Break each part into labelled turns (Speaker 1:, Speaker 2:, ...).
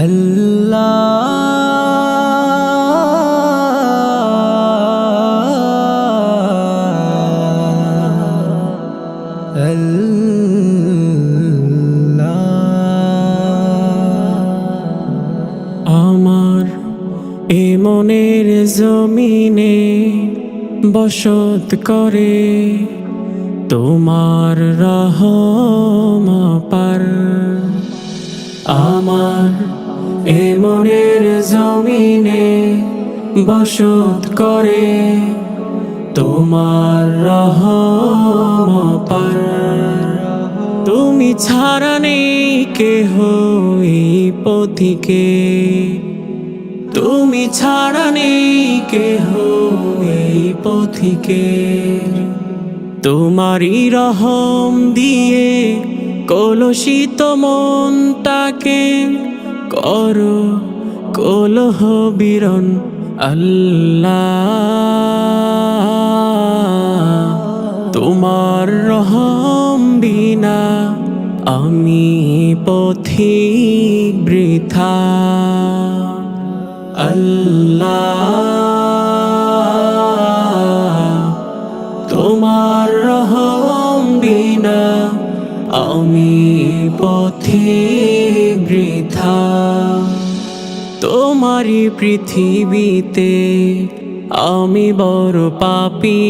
Speaker 1: আমার এ মনের জমিনে বসত করে তোমার রহম পার। আমার এ মনের জমিনে বসত করে তোমার রহম পার। তুমি ছাড়া নেই কেহ এই পথিকে। তুমি ছাড়া নেই কেহ এই পথিকে। তোমারই রহম দিয়ে কলসিত মনটাকে করো কলহ বিরণ আল্লাহ। তোমার রহম বিনা আমি পথি বৃথা আল্লাহ। বৃথা। তোমারই পৃথিবীতে আমি বড় পাপি।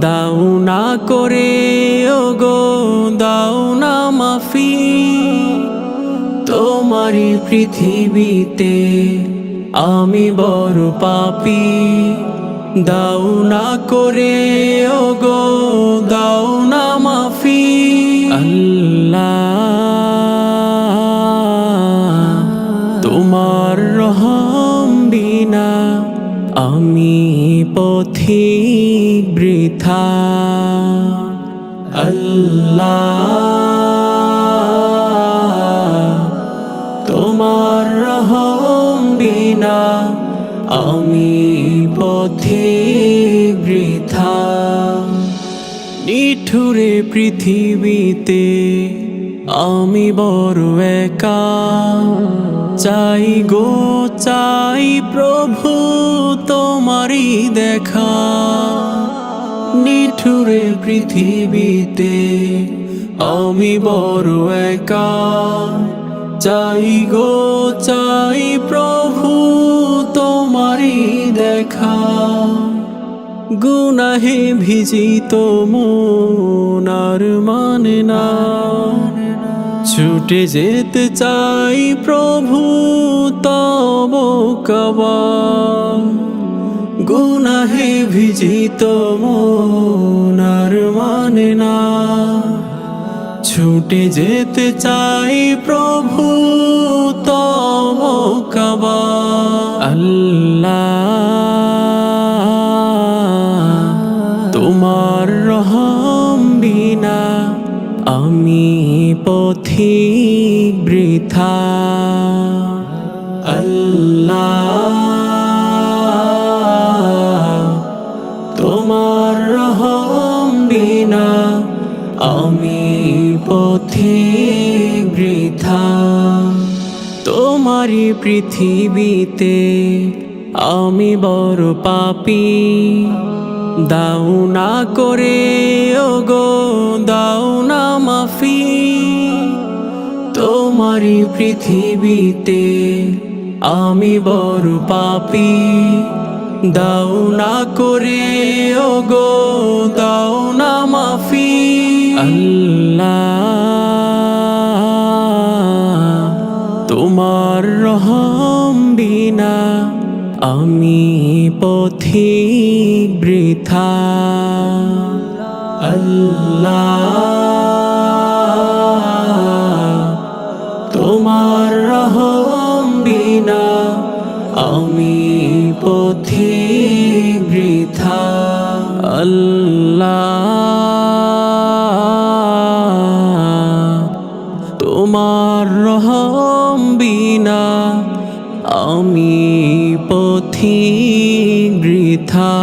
Speaker 1: দাও না করে ও গো দাও না মাফি। তোমারই পৃথিবীতে আমি বড় পাপি। দাও না করে ও গো দাও না মাফি। আল্লাহ। পথিক বৃথা আল্লাহ, তোমার রহম বিনা আমি পথিক বৃথা। নিঠুরে পৃথিবীতে আমি বড় একা, চাই গো, চাই প্রভু, তোমারই দেখা। নিঠুরে পৃথিবীতে আমি বড় একা। চাই গো, চাই প্রভু, তোমারই দেখা। গুনাহে ভিজিত মনার মানে না। ছুটে যেতে চাই প্রভু, তব কবা গুনাহে ভিজিত মনার মানে না। ছুটে যেতে চাই প্রভু, তব কবা আল্লাহ, তোমার রহম বিনা আমি পথিক বৃথা। আল্লাহ, তোমার রহম বিনা আমি পথিক বৃথা। তোমারই পৃথিবীতে আমি বড় পাপি। দাও না করে ও গো দাও মাফি, তোমারই পৃথিবীতে আমি বড় পাপি। দাও না করে ও গো দাও না মাফি। আল্লাহ, তোমার রহম বিনা আমি পথিক বৃথা। আল্লাহ আল্লাহ তোমার রহম বিনা আমি পথি বৃথা